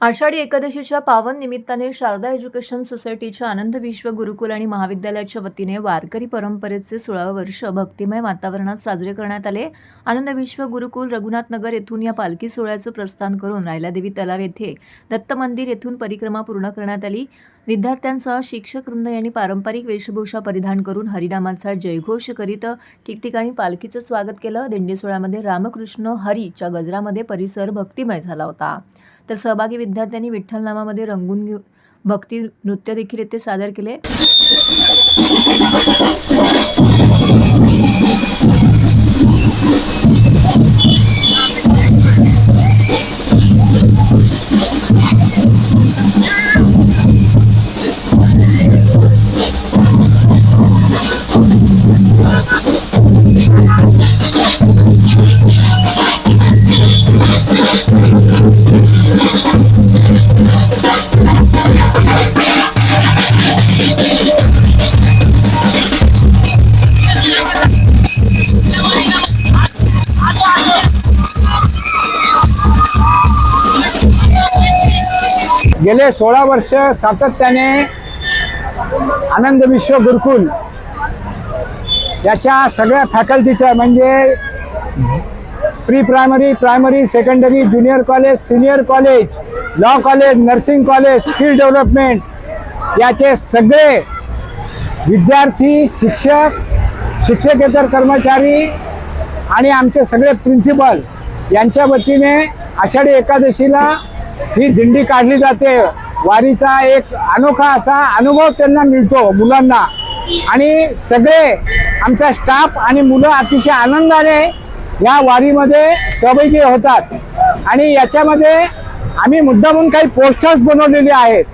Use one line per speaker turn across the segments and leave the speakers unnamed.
आषाढी एकादशीच्या पावन निमित्ताने शारदा एज्युकेशन सोसायटीच्या आनंद विश्व गुरुकुल आणि महाविद्यालयाच्या वतीने वारकरी परंपरेचे सोळावं वर्ष भक्तिमय वातावरणात साजरे करण्यात आले. आनंद विश्व गुरुकुल रघुनाथनगर येथून या पालखी सोहळ्याचं प्रस्थान करून रायलादेवी तलाव येथे दत्त मंदिर येथून परिक्रमा पूर्ण करण्यात आली. विद्यार्थ्यांसह शिक्षक वृंद यांनी पारंपरिक वेशभूषा परिधान करून हरिनामाचा जयघोष करीत ठिकठिकाणी पालखीचं स्वागत केलं. दिंडी सोहळ्यामध्ये रामकृष्ण हरीच्या गजरामध्ये परिसर भक्तिमय झाला होता. तर सहभागी विद्यार्थ्यांनी विठ्ठल नामामध्ये रंगून घेऊ भक्ती नृत्य देखील येथे सादर केले.
गेले सोळा वर्ष सातत्याने आनंद विश्व गुरुकुल याच्या सगळ्या फॅकल्टीच्या म्हणजे pre primary primary secondary junior college senior college law college nursing college skill development याचे सगळे विद्यार्थी शिक्षक शिक्षकेतर कर्मचारी आणि आमचे सगळे प्रिन्सिपल यांच्या वतीने आषाढी एकादशीला ही दिंडी काढली जाते. वारीचा एक अनोखा असा अनुभव त्यांना मिळतो मुलांना. आणि सगळे आमचा स्टाफ आणि मुलं अतिशय आनंदाने या वारीमध्ये सहभागी होतात. आणि याच्यामध्ये आम्ही मुद्दामून काही पोस्टर्स बनवलेले आहेत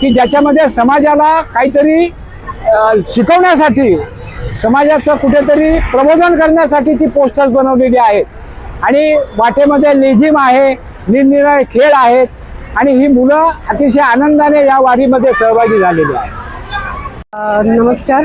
की ज्याच्यामध्ये समाजाला काहीतरी शिकवण्यासाठी समाजाचं कुठेतरी प्रबोधन करण्यासाठी ती पोस्टर्स बनवलेली आहेत. आणि वाटेमध्ये लेझिम आहे निरनिराळे खेळ आहेत आणि ही मुलं अतिशय आनंदाने या वारीमध्ये सहभागी झालेली
आहे नमस्कार.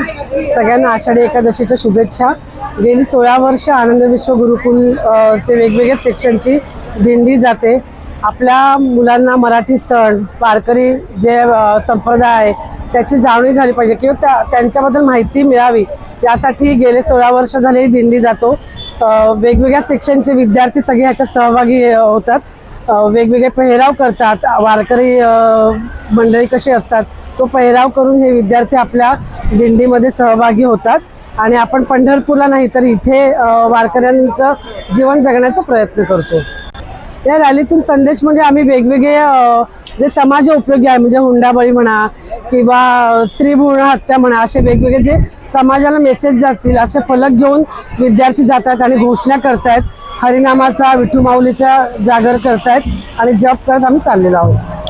सगळ्यांना आषाढी एकादशीच्या शुभेच्छा. गेली सोळा वर्ष आनंद विश्व गुरुकुल चे वेगवेगळ्या सेक्शनची दिंडी जाते. आपल्या मुलांना मराठी सण वारकरी जे संप्रदाय आहे त्याची जाणीव झाली पाहिजे किंवा त्या त्यांच्याबद्दल माहिती मिळावी यासाठी गेले सोळा वर्ष झाले ही दिंडी जातो. वेगवेगळ्या सेक्शनचे विद्यार्थी सगळे ह्याच्यात सहभागी होतात. वेगवेगळे पेहराव करतात. वारकरी मंडळी कशी असतात तो पेहराव करून हे विद्यार्थी आपल्या दिंडीमध्ये सहभागी होतात. आणि आपण पंढरपूरला नाही तर इथे वारकऱ्यांचं जीवन जगण्याचा प्रयत्न करतो. या रॅलीतून संदेश म्हणजे आम्ही वेगवेगळे जे समाज उपयोगी आहे म्हणजे हुंडाबळी म्हणा किंवा स्त्रीभ्रूण हत्या म्हणा असे वेगवेगळे जे समाजाला मेसेज जातील असे फलक घेऊन विद्यार्थी जातात आणि घोषणा करतायत. हरिनामाचा विठू माऊलीचा जागर करतायत आणि जप करत आम्ही चाललेलो आहोत.